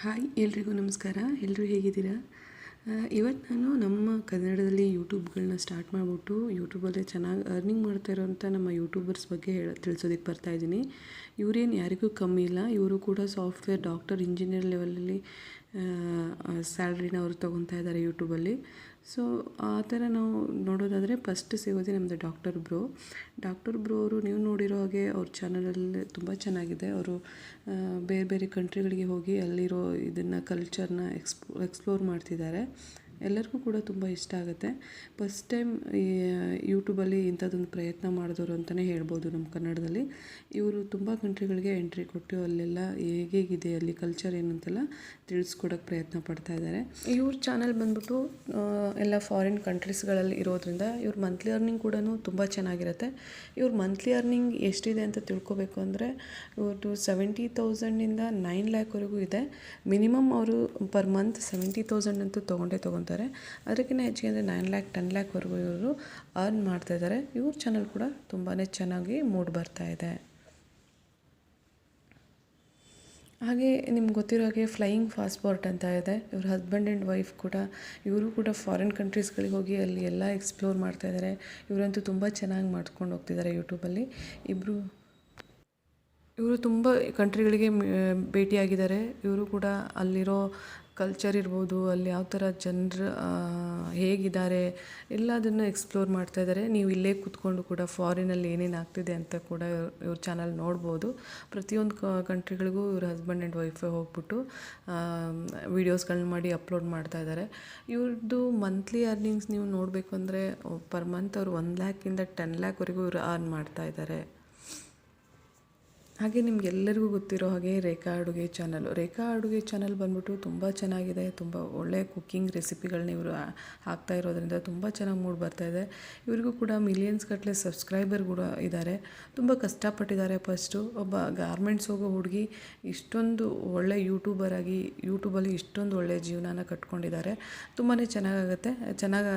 Hi, ಎಲ್ರಿಗೂ ನಮಸ್ಕಾರ. ಎಲ್ಲರೂ ಹೇಗಿದ್ದೀರಾ? ಇವತ್ತು ನಾನು ನಮ್ಮ ಕನ್ನಡದಲ್ಲಿ ಯೂಟ್ಯೂಬ್ಗಳನ್ನ ಸ್ಟಾರ್ಟ್ ಮಾಡಿಬಿಟ್ಟು ಯೂಟ್ಯೂಬಲ್ಲೇ ಚೆನ್ನಾಗಿ ಅರ್ನಿಂಗ್ ಮಾಡ್ತಾ ಇರೋಂಥ ನಮ್ಮ ಯೂಟ್ಯೂಬರ್ಸ್ ಬಗ್ಗೆ ಹೇಳ ತಿಳಿಸೋದಕ್ಕೆ ಬರ್ತಾ ಇದ್ದೀನಿ. ಇವರೇನು ಯಾರಿಗೂ ಕಮ್ಮಿ ಇಲ್ಲ. ಇವರು ಕೂಡ ಸಾಫ್ಟ್ವೇರ್ ಡಾಕ್ಟರ್, ಇಂಜಿನಿಯರ್ ಲೆವೆಲಲ್ಲಿ ಸ್ಯಾಲ್ರಿನ ಅವರು ತೊಗೊತಾ ಇದ್ದಾರೆ ಯೂಟ್ಯೂಬಲ್ಲಿ ಸೊ ಆ ಥರ ನಾವು ನೋಡೋದಾದರೆ ಫಸ್ಟ್ ಸಿಗೋದೇ ನಮ್ಮದು ಡಾಕ್ಟರ್ ಬ್ರೋ ಡಾಕ್ಟರ್ ಬ್ರೋ ಅವರು ನೀವು ನೋಡಿರೋ ಹಾಗೆ ಅವ್ರ ಚಾನಲಲ್ಲಿ ತುಂಬ ಚೆನ್ನಾಗಿದೆ. ಅವರು ಬೇರೆ ಬೇರೆ ಕಂಟ್ರಿಗಳಿಗೆ ಹೋಗಿ ಅಲ್ಲಿರೋ ಇದನ್ನು ಕಲ್ಚರ್ನ ಎಕ್ಸ್ಪ್ ಎಕ್ಸ್ಪ್ಲೋರ್ ಮಾಡ್ತಿದ್ದಾರೆ. ಎಲ್ಲರಿಗೂ ಕೂಡ ತುಂಬ ಇಷ್ಟ ಆಗುತ್ತೆ. ಫಸ್ಟ್ ಟೈಮ್ ಯೂಟ್ಯೂಬಲ್ಲಿ ಇಂಥದ್ದೊಂದು ಪ್ರಯತ್ನ ಮಾಡಿದವರು ಅಂತಲೇ ಹೇಳ್ಬೋದು ನಮ್ಮ ಕನ್ನಡದಲ್ಲಿ. ಇವರು ತುಂಬ ಕಂಟ್ರಿಗಳಿಗೆ ಎಂಟ್ರಿ ಕೊಟ್ಟು ಅಲ್ಲೆಲ್ಲ ಹೇಗೇಗಿದೆ, ಅಲ್ಲಿ ಕಲ್ಚರ್ ಏನಂತೆಲ್ಲ ತಿಳಿಸ್ಕೊಡೋಕ್ಕೆ ಪ್ರಯತ್ನ ಪಡ್ತಾ ಇದ್ದಾರೆ. ಇವ್ರ ಚಾನಲ್ ಬಂದ್ಬಿಟ್ಟು ಎಲ್ಲ ಫಾರಿನ್ ಕಂಟ್ರೀಸ್ಗಳಲ್ಲಿ ಇರೋದ್ರಿಂದ ಇವ್ರ ಮಂತ್ಲಿ ಅರ್ನಿಂಗ್ ಕೂಡ ತುಂಬ ಚೆನ್ನಾಗಿರುತ್ತೆ. ಇವ್ರ ಮಂತ್ಲಿ ಅರ್ನಿಂಗ್ ಎಷ್ಟಿದೆ ಅಂತ ತಿಳ್ಕೊಬೇಕು ಅಂದರೆ, ಇವ್ರದ್ದು ಸೆವೆಂಟಿ ತೌಸಂಡಿಂದ ನೈನ್ ಲ್ಯಾಕ್ವರೆಗೂ ಇದೆ. ಮಿನಿಮಮ್ ಅವರು ಪರ್ ಮಂತ್ ಸೆವೆಂಟಿ ತೌಸಂಡ್ ಅಂತೂ ತೊಗೊಂಡೇ ತೊಗೊತಾರೆ. ಅದಕ್ಕಿಂತ ಹೆಚ್ಚಿಗೆ ಅಂದರೆ ನೈನ್ ಲ್ಯಾಕ್ ಟೆನ್ ಲ್ಯಾಕ್ವರೆಗೂ ಇವರು ಅರ್ನ್ ಮಾಡ್ತಾಯಿದ್ದಾರೆ ಇವ್ರ ಚಾನಲ್ ಕೂಡ ತುಂಬಾ ಚೆನ್ನಾಗಿ ಮೂಡ್ ಬರ್ತಾ ಇದೆ. ಹಾಗೆ ನಿಮ್ಗೆ ಗೊತ್ತಿರೋ ಹಾಗೆ ಫ್ಲೈಯಿಂಗ್ ಪಾಸ್ಪೋರ್ಟ್ ಅಂತ ಇದೆ. ಇವ್ರ ಹಸ್ಬೆಂಡ್ ಆ್ಯಂಡ್ ವೈಫ್ ಕೂಡ, ಇವರು ಕೂಡ ಫಾರಿನ್ ಕಂಟ್ರೀಸ್ಗಳಿಗೆ ಹೋಗಿ ಅಲ್ಲಿ ಎಲ್ಲ ಎಕ್ಸ್ಪ್ಲೋರ್ ಮಾಡ್ತಾ ಇದ್ದಾರೆ. ಇವರಂತೂ ತುಂಬ ಚೆನ್ನಾಗಿ ಮಾಡ್ಕೊಂಡು ಹೋಗ್ತಿದ್ದಾರೆ ಯೂಟ್ಯೂಬಲ್ಲಿ ಇಬ್ಬರು ಇವರು ತುಂಬ ಕಂಟ್ರಿಗಳಿಗೆ ಭೇಟಿಯಾಗಿದ್ದಾರೆ. ಇವರು ಕೂಡ ಅಲ್ಲಿರೋ ಕಲ್ಚರ್ ಇರ್ಬೋದು, ಅಲ್ಲಿ ಯಾವ ಥರ ಜನರು ಹೇಗಿದ್ದಾರೆ, ಎಲ್ಲದನ್ನು ಎಕ್ಸ್ಪ್ಲೋರ್ ಮಾಡ್ತಾ ಇದ್ದಾರೆ. ನೀವು ಇಲ್ಲೇ ಕೂತ್ಕೊಂಡು ಕೂಡ ಫಾರಿನಲ್ಲಿ ಏನೇನು ಆಗ್ತಿದೆ ಅಂತ ಕೂಡ ಇವ್ರ ಚಾನಲ್ ನೋಡ್ಬೋದು. ಪ್ರತಿಯೊಂದು ಕಂಟ್ರಿಗಳಿಗೂ ಇವ್ರ ಹಸ್ಬೆಂಡ್ ಆ್ಯಂಡ್ ವೈಫೇ ಹೋಗ್ಬಿಟ್ಟು ವೀಡಿಯೋಸ್ಗಳನ್ನ ಮಾಡಿ ಅಪ್ಲೋಡ್ ಮಾಡ್ತಾ ಇದ್ದಾರೆ. ಇವ್ರದ್ದು ಮಂತ್ಲಿ ಅರ್ನಿಂಗ್ಸ್ ನೀವು ನೋಡಬೇಕು ಅಂದರೆ ಪರ್ ಮಂತ್ ಅವರು ಒನ್ ಲ್ಯಾಕಿಂದ ಟೆನ್ ಲ್ಯಾಕ್ವರೆಗೂ ಇವರು ಅರ್ನ್ ಮಾಡ್ತಾ ಇದ್ದಾರೆ. ಹಾಗೆ ನಿಮಗೆಲ್ಲರಿಗೂ ಗೊತ್ತಿರೋ ಹಾಗೆ ರೇಖಾ ಅಡುಗೆ ಚಾನಲ್ ರೇಖಾ ಅಡುಗೆ ಚಾನಲ್ ಬಂದ್ಬಿಟ್ಟು ತುಂಬ ಚೆನ್ನಾಗಿದೆ, ತುಂಬ ಒಳ್ಳೆಯ ಕುಕ್ಕಿಂಗ್ ರೆಸಿಪಿಗಳನ್ನ ಇವರು ಹಾಕ್ತಾ ಇರೋದ್ರಿಂದ ತುಂಬ ಚೆನ್ನಾಗಿ ಮೂಡ್ ಬರ್ತಾ ಇದೆ. ಇವರಿಗೂ ಕೂಡ ಮಿಲಿಯನ್ಸ್ ಗಟ್ಟಲೆ ಸಬ್ಸ್ಕ್ರೈಬರ್ ಕೂಡ ಇದ್ದಾರೆ ತುಂಬ ಕಷ್ಟಪಟ್ಟಿದ್ದಾರೆ ಫಸ್ಟು ಒಬ್ಬ ಗಾರ್ಮೆಂಟ್ಸ್ ಹೋಗೋ ಹುಡುಗಿ ಇಷ್ಟೊಂದು ಒಳ್ಳೆ ಯೂಟ್ಯೂಬರ್ ಆಗಿ ಯೂಟ್ಯೂಬಲ್ಲಿ ಇಷ್ಟೊಂದು ಒಳ್ಳೆಯ ಜೀವನನ ಕಟ್ಕೊಂಡಿದ್ದಾರೆ. ತುಂಬಾ ಚೆನ್ನಾಗಾಗುತ್ತೆ, ಚೆನ್ನಾಗಿ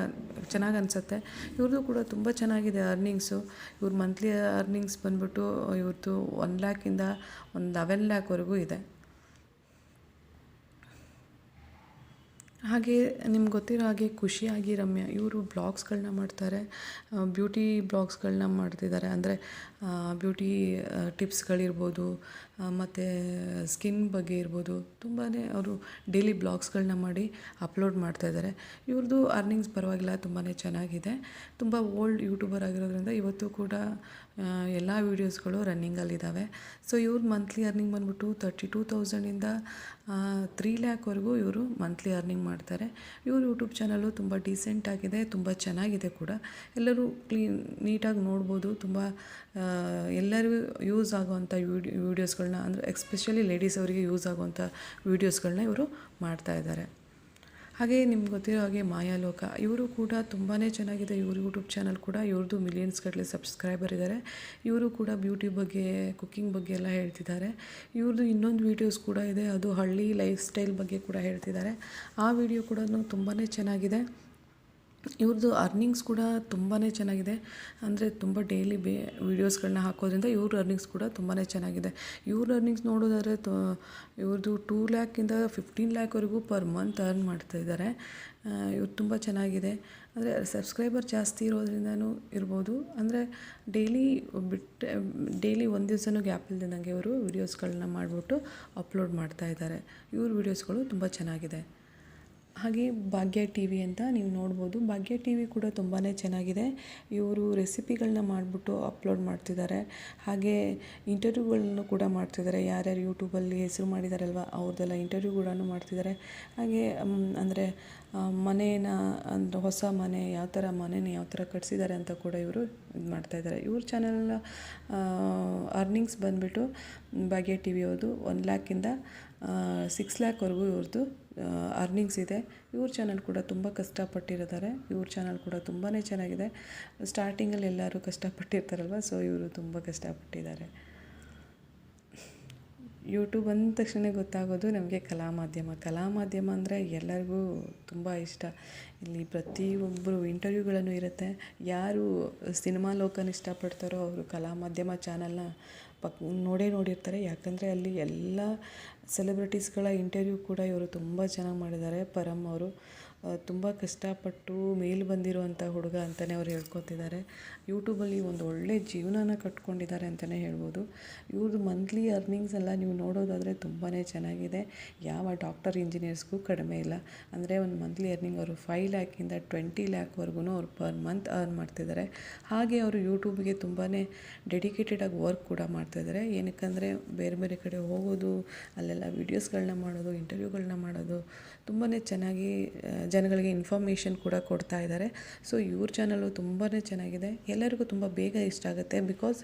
ಚೆನ್ನಾಗಿ ಅನಿಸುತ್ತೆ. ಇವ್ರದ್ದು ಕೂಡ ತುಂಬ ಚೆನ್ನಾಗಿದೆ ಅರ್ನಿಂಗ್ಸು ಇವ್ರ ಮಂತ್ಲಿ ಅರ್ನಿಂಗ್ಸ್ ಬಂದ್ಬಿಟ್ಟು ಇವ್ರದ್ದು ಒನ್ ಲ್ಯಾಕಿಂದ ಒಂದು ಲೆವೆನ್ ಲ್ಯಾಕ್ವರೆಗೂ ಇದೆ. ಹಾಗೆ ನಿಮ್ಗೆ ಗೊತ್ತಿರೋ ಹಾಗೆ ಖುಷಿಯಾಗಿ ರಮ್ಯಾ ಇವರು ಬ್ಲಾಗ್ಸ್ಗಳನ್ನ ಮಾಡ್ತಾರೆ ಬ್ಯೂಟಿ ಬ್ಲಾಗ್ಸ್ಗಳನ್ನ ಮಾಡ್ತಿದ್ದಾರೆ. ಅಂದರೆ ಬ್ಯೂಟಿ ಟಿಪ್ಸ್ಗಳಿರ್ಬೋದು ಮತ್ತು ಸ್ಕಿನ್ ಬಗ್ಗೆ ಇರ್ಬೋದು. ತುಂಬಾ ಅವರು ಡೈಲಿ ಬ್ಲಾಗ್ಸ್ಗಳನ್ನ ಮಾಡಿ ಅಪ್ಲೋಡ್ ಮಾಡ್ತಾಯಿದ್ದಾರೆ ಇವ್ರದ್ದು ಅರ್ನಿಂಗ್ಸ್ ಪರವಾಗಿಲ್ಲ ತುಂಬಾ ಚೆನ್ನಾಗಿದೆ. ತುಂಬ ಓಲ್ಡ್ ಯೂಟ್ಯೂಬರ್ ಆಗಿರೋದ್ರಿಂದ ಇವತ್ತು ಕೂಡ ಎಲ್ಲ ವೀಡಿಯೋಸ್ಗಳು ರನ್ನಿಂಗಲ್ಲಿದ್ದಾವೆ ಸೊ ಇವ್ರ ಮಂತ್ಲಿ ಅರ್ನಿಂಗ್ ಬಂದ್ಬಿಟ್ಟು ತರ್ಟಿ ಟೂ ತೌಸಂಡಿಂದ ತ್ರೀ ಲ್ಯಾಕ್ವರೆಗೂ ಇವರು ಮಂತ್ಲಿ ಅರ್ನಿಂಗ್ ಮಾಡ್ತಾರೆ. ಇವ್ರ ಯೂಟ್ಯೂಬ್ ಚಾನಲ್ಲು ತುಂಬ ಡೀಸೆಂಟ್ ಆಗಿದೆ, ತುಂಬ ಚೆನ್ನಾಗಿದೆ ಕೂಡ. ಎಲ್ಲರೂ ಕ್ಲೀನ್ ನೀಟಾಗಿ ನೋಡ್ಬೋದು, ತುಂಬ ಎಲ್ಲರಿಗೂ ಯೂಸ್ ಆಗುವಂಥ ವಿಡಿಯೋ ವೀಡಿಯೋಸ್ಗಳನ್ನ ಅಂದರೆ ಎಕ್ಸ್ಪೆಷಲಿ ಲೇಡೀಸ್ ಅವರಿಗೆ ಯೂಸ್ ಆಗುವಂಥ ವೀಡಿಯೋಸ್ಗಳನ್ನ ಇವರು ಮಾಡ್ತಾ ಇದ್ದಾರೆ. ಹಾಗೆ ನಿಮ್ಗೆ ಗೊತ್ತಿರೋ ಹಾಗೆ ಮಾಯಾಲೋಕ, ಇವರು ಕೂಡ ತುಂಬಾ ಚೆನ್ನಾಗಿದೆ. ಇವರು ಯೂಟ್ಯೂಬ್ ಚಾನಲ್ ಕೂಡ ಇವ್ರದ್ದು ಮಿಲಿಯನ್ಸ್ ಗಟ್ಟಲೆ ಸಬ್ಸ್ಕ್ರೈಬರ್ ಇದ್ದಾರೆ ಇವರು ಕೂಡ ಬ್ಯೂಟಿ ಬಗ್ಗೆ ಕುಕ್ಕಿಂಗ್ ಬಗ್ಗೆ ಎಲ್ಲ ಹೇಳ್ತಿದ್ದಾರೆ. ಇವ್ರದ್ದು ಇನ್ನೊಂದು ವೀಡಿಯೋಸ್ ಕೂಡ ಇದೆ. ಅದು ಹಳ್ಳಿ ಲೈಫ್ ಸ್ಟೈಲ್ ಬಗ್ಗೆ ಕೂಡ ಹೇಳ್ತಿದ್ದಾರೆ. ಆ ವಿಡಿಯೋ ಕೂಡ ತುಂಬಾ ಚೆನ್ನಾಗಿದೆ. ಇವ್ರದ್ದು ಅರ್ನಿಂಗ್ಸ್ ಕೂಡ ತುಂಬಾ ಚೆನ್ನಾಗಿದೆ. ಅಂದರೆ ತುಂಬ ಡೈಲಿ ಬೇ ವೀಡಿಯೋಸ್ಗಳನ್ನ ಹಾಕೋದ್ರಿಂದ ಇವ್ರ ಅರ್ನಿಂಗ್ಸ್ ಕೂಡ ತುಂಬಾ ಚೆನ್ನಾಗಿದೆ. ಇವ್ರ ಅರ್ನಿಂಗ್ಸ್ ನೋಡೋದಾದ್ರೆ ತೊ ಇವ್ರದ್ದು ಟೂ ಲ್ಯಾಕಿಂದ ಫಿಫ್ಟೀನ್ ಲ್ಯಾಕ್ವರೆಗೂ ಪರ್ ಮಂತ್ ಅರ್ನ್ ಮಾಡ್ತಾಯಿದ್ದಾರೆ ಇವ್ರು ತುಂಬ ಚೆನ್ನಾಗಿದೆ. ಅಂದರೆ ಸಬ್ಸ್ಕ್ರೈಬರ್ ಜಾಸ್ತಿ ಇರೋದ್ರಿಂದನೂ ಇರ್ಬೋದು. ಅಂದರೆ ಡೈಲಿ ಬಿಟ್ಟು ಡೈಲಿ ಒಂದು ದಿವಸನೂ ಗ್ಯಾಪ್ ಇಲ್ದಂಗೆ ಇವರು ವೀಡಿಯೋಸ್ಗಳನ್ನ ಮಾಡಿಬಿಟ್ಟು ಅಪ್ಲೋಡ್ ಮಾಡ್ತಾ ಇದ್ದಾರೆ ಇವ್ರ ವೀಡಿಯೋಸ್ಗಳು ತುಂಬ ಚೆನ್ನಾಗಿದೆ. ಹಾಗೆ ಭಾಗ್ಯ ಟಿ ವಿ ಅಂತ ನೀವು ನೋಡ್ಬೋದು. ಭಾಗ್ಯ ಟಿ ವಿ ಕೂಡ ತುಂಬಾ ಚೆನ್ನಾಗಿದೆ. ಇವರು ರೆಸಿಪಿಗಳನ್ನ ಮಾಡಿಬಿಟ್ಟು ಅಪ್ಲೋಡ್ ಮಾಡ್ತಿದ್ದಾರೆ. ಹಾಗೆ ಇಂಟರ್ವ್ಯೂಗಳನ್ನು ಕೂಡ ಮಾಡ್ತಿದ್ದಾರೆ. ಯಾರ್ಯಾರು ಯೂಟ್ಯೂಬಲ್ಲಿ ಹೆಸರು ಮಾಡಿದಾರಲ್ವ ಅವ್ರದ್ದೆಲ್ಲ ಇಂಟರ್ವ್ಯೂ ಕೂಡ ಮಾಡ್ತಿದ್ದಾರೆ. ಹಾಗೆ ಅಂದರೆ ಮನೇನ, ಅಂದರೆ ಹೊಸ ಮನೆ, ಯಾವ ಥರ ಮನೇನ ಯಾವ ಥರ ಕಟ್ಸಿದ್ದಾರೆ ಅಂತ ಕೂಡ ಇವರು ಇದು ಮಾಡ್ತಾಯಿದ್ದಾರೆ ಇವ್ರ ಚಾನಲ್ನ ಅರ್ನಿಂಗ್ಸ್ ಬಂದುಬಿಟ್ಟು ಭಾಗ್ಯ ಟಿ ವಿ ಅವ್ರದ್ದು ಒನ್ ಲ್ಯಾಕಿಂದ ಸಿಕ್ಸ್ ಲ್ಯಾಕ್ವರೆಗೂ ಇವ್ರದ್ದು ಅರ್ನಿಂಗ್ಸ್ ಇದೆ. ಇವ್ರ ಚಾನಲ್ ಕೂಡ ತುಂಬ ಕಷ್ಟಪಟ್ಟಿರ್ತಾರೆ ಇವ್ರ ಚಾನಲ್ ಕೂಡ ತುಂಬಾ ಚೆನ್ನಾಗಿದೆ. ಸ್ಟಾರ್ಟಿಂಗಲ್ಲಿ ಎಲ್ಲರೂ ಕಷ್ಟಪಟ್ಟಿರ್ತಾರಲ್ವ? ಸೊ ಇವರು ತುಂಬ ಕಷ್ಟಪಟ್ಟಿದ್ದಾರೆ. ಯೂಟ್ಯೂಬ್ ಅಂದ ತಕ್ಷಣ ಗೊತ್ತಾಗೋದು ನಮಗೆ ಕಲಾ ಮಾಧ್ಯಮ ಕಲಾ ಮಾಧ್ಯಮ ಅಂದರೆ ಎಲ್ಲರಿಗೂ ತುಂಬ ಇಷ್ಟ. ಇಲ್ಲಿ ಪ್ರತಿಯೊಬ್ಬರು ಇಂಟರ್ವ್ಯೂಗಳನ್ನು ಇರುತ್ತೆ. ಯಾರು ಸಿನಿಮಾ ಲೋಕನ ಇಷ್ಟಪಡ್ತಾರೋ ಅವರು ಕಲಾ ಮಾಧ್ಯಮ ಚಾನಲ್ನ ಪಕ್ ನೋಡೇ ನೋಡಿರ್ತಾರೆ. ಯಾಕಂದರೆ ಅಲ್ಲಿ ಎಲ್ಲ ಸೆಲೆಬ್ರಿಟೀಸ್ಗಳ ಇಂಟರ್ವ್ಯೂ ಕೂಡ ಇವರು ತುಂಬ ಚೆನ್ನಾಗಿ ಮಾಡಿದ್ದಾರೆ. ಪರಮ್ ಅವರು. ತುಂಬ ಕಷ್ಟಪಟ್ಟು ಮೇಲೆ ಬಂದಿರುವಂಥ ಹುಡುಗ ಅಂತಲೇ ಅವ್ರು ಹೇಳ್ಕೊತಿದ್ದಾರೆ. ಯೂಟ್ಯೂಬಲ್ಲಿ ಒಂದು ಒಳ್ಳೆ ಜೀವನನ ಕಟ್ಕೊಂಡಿದ್ದಾರೆ ಅಂತಲೇ ಹೇಳ್ಬೋದು. ಇವ್ರದ್ದು ಮಂತ್ಲಿ ಅರ್ನಿಂಗ್ಸ್ ಎಲ್ಲ ನೀವು ನೋಡೋದಾದರೆ ತುಂಬಾ ಚೆನ್ನಾಗಿದೆ. ಯಾವ ಡಾಕ್ಟರ್ ಇಂಜಿನಿಯರ್ಸ್ಗೂ ಕಡಿಮೆ ಇಲ್ಲ. ಅಂದರೆ ಒಂದು ಮಂತ್ಲಿ ಅರ್ನಿಂಗ್ ಅವರು ಫೈವ್ ಲ್ಯಾಕಿಂದ ಟ್ವೆಂಟಿ ಲ್ಯಾಕ್ವರೆಗೂ ಅವ್ರು ಪರ್ ಮಂತ್ ಅರ್ನ್ ಮಾಡ್ತಿದ್ದಾರೆ. ಹಾಗೆ ಅವರು ಯೂಟ್ಯೂಬ್ಗೆ ತುಂಬಾ ಡೆಡಿಕೇಟೆಡಾಗಿ ವರ್ಕ್ ಕೂಡ ಮಾಡ್ತಾಯಿದ್ದಾರೆ ಏನಕ್ಕಂದರೆ ಬೇರೆ ಬೇರೆ ಕಡೆ ಹೋಗೋದು, ಅಲ್ಲೆಲ್ಲ ವೀಡಿಯೋಸ್ಗಳನ್ನ ಮಾಡೋದು ಇಂಟರ್ವ್ಯೂಗಳನ್ನ ಮಾಡೋದು ತುಂಬಾ ಚೆನ್ನಾಗಿ ಜನಗಳಿಗೆ ಇನ್ಫಾರ್ಮೇಷನ್ ಕೂಡ ಕೊಡ್ತಾ ಇದ್ದಾರೆ. ಸೊ ಇವ್ರ ಚಾನಲು ತುಂಬಾ ಚೆನ್ನಾಗಿದೆ. ಎಲ್ಲರಿಗೂ ತುಂಬ ಬೇಗ ಇಷ್ಟ ಆಗುತ್ತೆ. ಬಿಕಾಸ್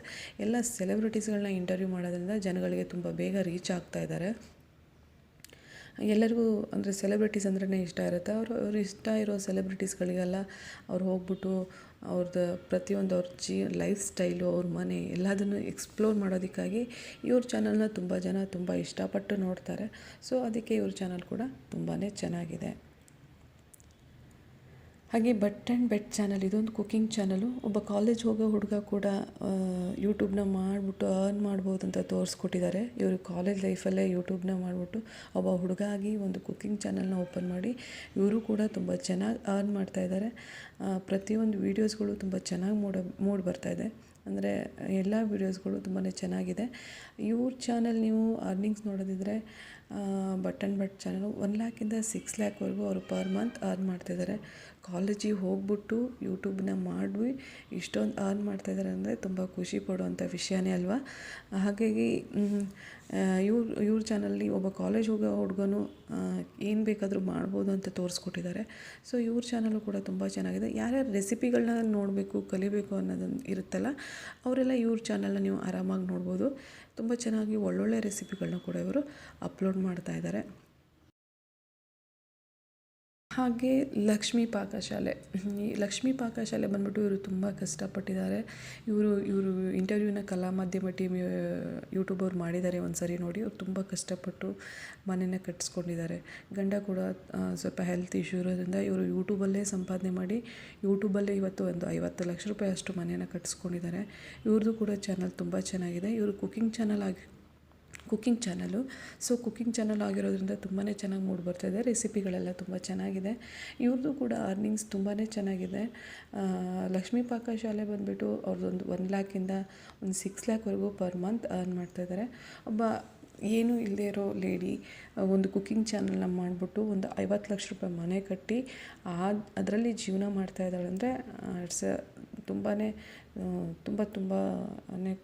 ಎಲ್ಲ ಸೆಲೆಬ್ರಿಟೀಸ್ಗಳನ್ನ ಇಂಟರ್ವ್ಯೂ ಮಾಡೋದ್ರಿಂದ ಜನಗಳಿಗೆ ತುಂಬ ಬೇಗ ರೀಚ್ ಆಗ್ತಾ ಇದ್ದಾರೆ. ಎಲ್ಲರಿಗೂ ಅಂದರೆ ಸೆಲೆಬ್ರಿಟೀಸ್ ಅಂದ್ರೇ ಇಷ್ಟ ಇರುತ್ತೆ. ಅವರು, ಅವ್ರು ಇಷ್ಟ ಇರೋ ಸೆಲೆಬ್ರಿಟೀಸ್ಗಳಿಗೆಲ್ಲ ಅವ್ರು ಹೋಗ್ಬಿಟ್ಟು ಅವ್ರದ್ದು ಪ್ರತಿಯೊಂದು ಅವ್ರ ಜೀ ಲೈಫ್ ಸ್ಟೈಲು ಅವ್ರ ಮನೆ ಎಲ್ಲದನ್ನು ಎಕ್ಸ್ಪ್ಲೋರ್ ಮಾಡೋದಕ್ಕಾಗಿ ಇವ್ರ ಚಾನಲ್ನ ತುಂಬ ಜನ ತುಂಬ ಇಷ್ಟಪಟ್ಟು ನೋಡ್ತಾರೆ. ಸೊ ಅದಕ್ಕೆ ಇವ್ರ ಚಾನಲ್ ಕೂಡ ತುಂಬಾ ಚೆನ್ನಾಗಿದೆ. ಹಾಗೆ ಬಟ್ ಆ್ಯಂಡ್ ಬೆಟ್ ಚಾನಲ್, ಇದೊಂದು ಕುಕ್ಕಿಂಗ್ ಚಾನಲು. ಒಬ್ಬ ಕಾಲೇಜ್ ಹೋಗೋ ಹುಡುಗ ಕೂಡ ಯೂಟ್ಯೂಬ್ನ ಮಾಡಿಬಿಟ್ಟು ಅರ್ನ್ ಮಾಡ್ಬೋದು ಅಂತ ತೋರಿಸ್ಕೊಟ್ಟಿದ್ದಾರೆ. ಇವರು ಕಾಲೇಜ್ ಲೈಫಲ್ಲೇ ಯೂಟ್ಯೂಬ್ನ ಮಾಡಿಬಿಟ್ಟು ಒಬ್ಬ ಹುಡುಗ ಆಗಿ ಒಂದು ಕುಕ್ಕಿಂಗ್ ಚಾನಲ್ನ ಓಪನ್ ಮಾಡಿ ಇವರು ಕೂಡ ತುಂಬ ಚೆನ್ನಾಗಿ ಅರ್ನ್ ಮಾಡ್ತಾಯಿದ್ದಾರೆ ಪ್ರತಿಯೊಂದು ವೀಡಿಯೋಸ್ಗಳು ತುಂಬ ಚೆನ್ನಾಗಿ ಮೂಡ, ಮೂಡಿ ಬರ್ತಾಯಿದೆ ಅಂದರೆ ಎಲ್ಲ ವೀಡಿಯೋಸ್ಗಳು ತುಂಬಾ ಚೆನ್ನಾಗಿದೆ. ಇವ್ರ ಚಾನಲ್ ನೀವು earnings ನೋಡೋದಿದ್ರೆ but and but channel one ಲ್ಯಾಕಿಂದ six ಲ್ಯಾಕ್ವರೆಗೂ ಅವರು ಪರ್ ಮಂತ್ ಅರ್ನ್ ಮಾಡ್ತಿದ್ದಾರೆ ಕಾಲೇಜಿಗೆ ಹೋಗ್ಬಿಟ್ಟು ಯೂಟ್ಯೂಬ್ನ ಮಾಡಿ ಇಷ್ಟೊಂದು ಅರ್ನ್ ಮಾಡ್ತಾಯಿದ್ದಾರೆ ಅಂದರೆ ತುಂಬ ಖುಷಿ ಪಡುವಂಥ ವಿಷಯನೇ ಅಲ್ವಾ? ಹಾಗಾಗಿ ಇವ್ರ ಇವ್ರ ಚಾನಲ್ಲಿ ಒಬ್ಬ ಕಾಲೇಜ್ ಹೋಗೋ ಹುಡುಗನು ಏನು ಬೇಕಾದರೂ ಮಾಡ್ಬೋದು ಅಂತ ತೋರಿಸ್ಕೊಟ್ಟಿದ್ದಾರೆ. ಸೊ ಇವ್ರ ಚಾನಲು ಕೂಡ ತುಂಬ ಚೆನ್ನಾಗಿದೆ. ಯಾರ್ಯಾರು ರೆಸಿಪಿಗಳನ್ನ ನೋಡಬೇಕು, ಕಲಿಬೇಕು ಅನ್ನೋದೊಂದು ಇರುತ್ತಲ್ಲ, ಅವರೆಲ್ಲ ಇವ್ರ ಚಾನಲ್ನ ನೀವು ಆರಾಮಾಗಿ ನೋಡ್ಬೋದು. ತುಂಬ ಚೆನ್ನಾಗಿ ಒಳ್ಳೊಳ್ಳೆ ರೆಸಿಪಿಗಳನ್ನ ಕೂಡ ಇವರು ಅಪ್ಲೋಡ್ ಮಾಡ್ತಾ ಇದ್ದಾರೆ. ಹಾಗೆ ಲಕ್ಷ್ಮೀ ಪಾಕಶಾಲೆ. ಈ ಲಕ್ಷ್ಮೀ ಪಾಕಶಾಲೆ ಬಂದ್ಬಿಟ್ಟು ಇವರು ತುಂಬ ಕಷ್ಟಪಟ್ಟಿದ್ದಾರೆ. ಇವರು ಇವರು ಇಂಟರ್ವ್ಯೂನ ಕಲಾ ಮಾಧ್ಯಮ ಟೀಮ್ ಯೂಟ್ಯೂಬ್ ಅವ್ರು ಮಾಡಿದ್ದಾರೆ ಒಂದು ಸರಿ ನೋಡಿ. ಅವ್ರು ತುಂಬ ಕಷ್ಟಪಟ್ಟು ಮನೆನ ಕಟ್ಟಿಸ್ಕೊಂಡಿದ್ದಾರೆ ಗಂಡ ಕೂಡ ಸ್ವಲ್ಪ ಹೆಲ್ತ್ ಇಶ್ಯೂ ಇರೋದ್ರಿಂದ ಇವರು ಯೂಟ್ಯೂಬಲ್ಲೇ ಸಂಪಾದನೆ ಮಾಡಿ ಯೂಟ್ಯೂಬಲ್ಲೇ ಇವತ್ತು ಒಂದು ಐವತ್ತು ಲಕ್ಷ ರೂಪಾಯಿ ಅಷ್ಟು ಮನೆಯನ್ನು ಕಟ್ಟಿಸ್ಕೊಂಡಿದ್ದಾರೆ ಇವ್ರದ್ದು ಕೂಡ ಚಾನಲ್ ತುಂಬ ಚೆನ್ನಾಗಿದೆ. ಇವರು ಕುಕ್ಕಿಂಗ್ ಚಾನಲ್ ಆಗಿ cooking channel so cooking channel ಆಗಿರೋದ್ರಿಂದ ತುಂಬಾ ಚೆನ್ನಾಗಿ ಮೂಡಿ ಬರ್ತಾಯಿದೆ ರೆಸಿಪಿಗಳೆಲ್ಲ ತುಂಬ ಚೆನ್ನಾಗಿದೆ. ಇವ್ರದ್ದು ಕೂಡ ಅರ್ನಿಂಗ್ಸ್ ತುಂಬಾ ಚೆನ್ನಾಗಿದೆ. ಲಕ್ಷ್ಮೀ ಪಾಕಶಾಲೆ ಬಂದುಬಿಟ್ಟು ಅವ್ರದ್ದೊಂದು ಒನ್ ಲ್ಯಾಕಿಂದ ಒಂದು ಸಿಕ್ಸ್ ಲ್ಯಾಕ್ವರೆಗೂ ಪರ್ ಮಂತ್ ಅರ್ನ್ ಮಾಡ್ತಾಯಿದ್ದಾರೆ ಒಬ್ಬ ಏನೂ ಇಲ್ಲದೇ ಇರೋ ಲೇಡಿ ಒಂದು ಕುಕ್ಕಿಂಗ್ ಚಾನಲ್ನ ಮಾಡಿಬಿಟ್ಟು ಒಂದು ಐವತ್ತು ಲಕ್ಷ ರೂಪಾಯಿ ಮನೆ ಕಟ್ಟಿ ಆ ಅದರಲ್ಲಿ ಜೀವನ ಮಾಡ್ತಾ ಇದ್ದಾಳೆ ಅಂದರೆ ಇಟ್ಸ್ ತುಂಬಾ ತುಂಬ ತುಂಬಾ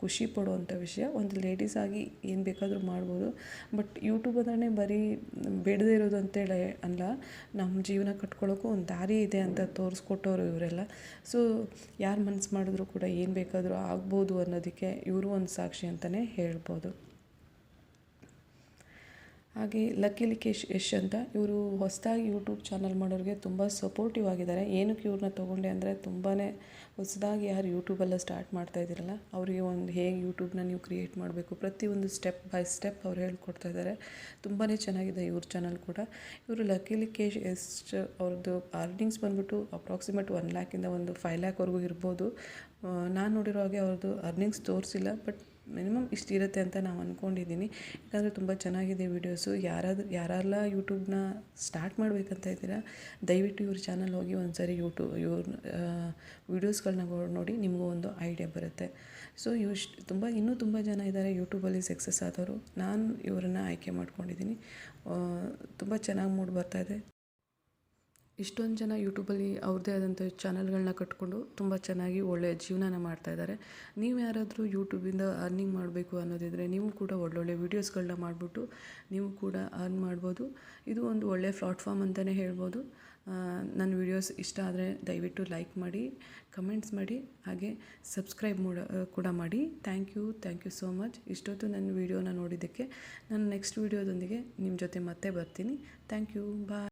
ಖುಷಿ ಪಡುವಂಥ ವಿಷಯ. ಒಂದು ಲೇಡೀಸ್ ಆಗಿ ಏನು ಬೇಕಾದರೂ ಮಾಡ್ಬೋದು. ಬಟ್ ಯೂಟ್ಯೂಬ್ ಅಂದ್ರೆ ಬರೀ ಬೇಡದೇ ಇರೋದು ಅಂತೇಳಿ ಅಲ್ಲ ನಮ್ಮ ಜೀವನ ಕಟ್ಕೊಳ್ಳೋಕ್ಕೂ ಒಂದು ದಾರಿ ಇದೆ ಅಂತ ತೋರಿಸ್ಕೊಟ್ಟವರು ಇವರೆಲ್ಲ. ಸೊ ಯಾರು ಮನಸ್ಸು ಮಾಡಿದ್ರು ಕೂಡ ಏನು ಬೇಕಾದರೂ ಆಗ್ಬೋದು ಅನ್ನೋದಕ್ಕೆ ಇವರು ಒಂದು ಸಾಕ್ಷಿ ಅಂತಲೇ ಹೇಳ್ಬೋದು. ಹಾಗೆ ಲಕ್ಕಿ ಲಿಕೇಶ್ ಯಶ್ ಅಂತ ಇವರು ಹೊಸದಾಗಿ ಯೂಟ್ಯೂಬ್ ಚಾನಲ್ ಮಾಡೋರಿಗೆ ತುಂಬ ಸಪೋರ್ಟಿವ್ ಆಗಿದ್ದಾರೆ. ಏನಕ್ಕೆ ಇವ್ರನ್ನ ತೊಗೊಂಡೆ ಅಂದರೆ ತುಂಬಾ ಹೊಸದಾಗಿ ಯಾರು ಯೂಟ್ಯೂಬೆಲ್ಲ ಸ್ಟಾರ್ಟ್ ಮಾಡ್ತಾ ಇದ್ದೀರಲ್ಲ ಅವರಿಗೆ ಒಂದು ಹೇಗೆ ಯೂಟ್ಯೂಬ್ನ ನೀವು ಕ್ರಿಯೇಟ್ ಮಾಡಬೇಕು ಪ್ರತಿಯೊಂದು ಸ್ಟೆಪ್ ಬೈ ಸ್ಟೆಪ್ ಅವ್ರು ಹೇಳ್ಕೊಡ್ತಾ ಇದ್ದಾರೆ. ತುಂಬಾ ಚೆನ್ನಾಗಿದೆ ಇವ್ರ ಚಾನಲ್ ಕೂಡ. ಇವರು ಲಕ್ಕಿ ಲಿಕೇಶ್ ಎಷ್ಟು ಅವ್ರದ್ದು ಅರ್ನಿಂಗ್ಸ್ ಬಂದ್ಬಿಟ್ಟು ಅಪ್ರಾಕ್ಸಿಮೇಟ್ ಒನ್ ಲ್ಯಾಕಿಂದ ಒಂದು ಫೈವ್ ಲ್ಯಾಕ್ವರೆಗೂ ಇರ್ಬೋದು. ನಾನು ನೋಡಿರೋ ಹಾಗೆ ಅವ್ರದ್ದು ಅರ್ನಿಂಗ್ಸ್ ತೋರಿಸಿಲ್ಲ ಬಟ್ ಮಿನಿಮಮ್ ಇಷ್ಟು ಇರುತ್ತೆ ಅಂತ ನಾವು ಅಂದ್ಕೊಂಡಿದ್ದೀನಿ ಯಾಕಂದರೆ ತುಂಬ ಚೆನ್ನಾಗಿದೆ ವೀಡಿಯೋಸು. ಯಾರಾದರೂ ಯಾರೆಲ್ಲ ಯೂಟ್ಯೂಬ್ನ ಸ್ಟಾರ್ಟ್ ಮಾಡಬೇಕಂತ ಇದ್ದೀರಾ, ದಯವಿಟ್ಟು ಇವ್ರ ಚಾನಲ್ ಹೋಗಿ ಒಂದು ಸರಿ ಯೂಟ್ಯೂಬ್ ಇವ್ರ ವೀಡಿಯೋಸ್ಗಳನ್ನ ನೋಡಿ ನಿಮಗೂ ಒಂದು ಐಡಿಯಾ ಬರುತ್ತೆ. ಸೊ ಇಷ್ಟು ತುಂಬ, ಇನ್ನೂ ತುಂಬ ಜನ ಇದ್ದಾರೆ ಯೂಟ್ಯೂಬಲ್ಲಿ ಸಕ್ಸಸ್ ಆದವರು. ನಾನು ಇವರನ್ನು ಆಯ್ಕೆ ಮಾಡ್ಕೊಂಡಿದ್ದೀನಿ ತುಂಬ ಚೆನ್ನಾಗಿ ಮೂಡಿ ಬರ್ತಾಯಿದೆ ಇಷ್ಟೊಂದು ಜನ ಯೂಟ್ಯೂಬಲ್ಲಿ ಅವ್ರದ್ದೇ ಆದಂಥ ಚಾನಲ್ಗಳನ್ನ ಕಟ್ಕೊಂಡು ತುಂಬ ಚೆನ್ನಾಗಿ ಒಳ್ಳೆಯ ಜೀವನನ ಮಾಡ್ತಾಯಿದ್ದಾರೆ ನೀವು ಯಾರಾದರೂ ಯೂಟ್ಯೂಬಿಂದ ಅರ್ನಿಂಗ್ ಮಾಡಬೇಕು ಅನ್ನೋದಿದ್ರೆ ನೀವು ಕೂಡ ಒಳ್ಳೊಳ್ಳೆ ವೀಡಿಯೋಸ್ಗಳನ್ನ ಮಾಡಿಬಿಟ್ಟು ನೀವು ಕೂಡ ಅರ್ನ್ ಮಾಡ್ಬೋದು. ಇದು ಒಂದು ಒಳ್ಳೆಯ ಪ್ಲಾಟ್ಫಾರ್ಮ್ ಅಂತಲೇ ಹೇಳ್ಬೋದು. ನನ್ನ ವೀಡಿಯೋಸ್ ಇಷ್ಟ ಆದರೆ ದಯವಿಟ್ಟು ಲೈಕ್ ಮಾಡಿ ಕಮೆಂಟ್ಸ್ ಮಾಡಿ, ಹಾಗೆ ಸಬ್ಸ್ಕ್ರೈಬ್ ಮೂಡ ಕೂಡ ಮಾಡಿ. Thank you thank you so much ಇಷ್ಟೊತ್ತು ನನ್ನ ವೀಡಿಯೋನ ನೋಡಿದ್ದಕ್ಕೆ ನಾನು ನೆಕ್ಸ್ಟ್ ವೀಡಿಯೋದೊಂದಿಗೆ ನಿಮ್ಮ ಜೊತೆ ಮತ್ತೆ ಬರ್ತೀನಿ. Thank you bye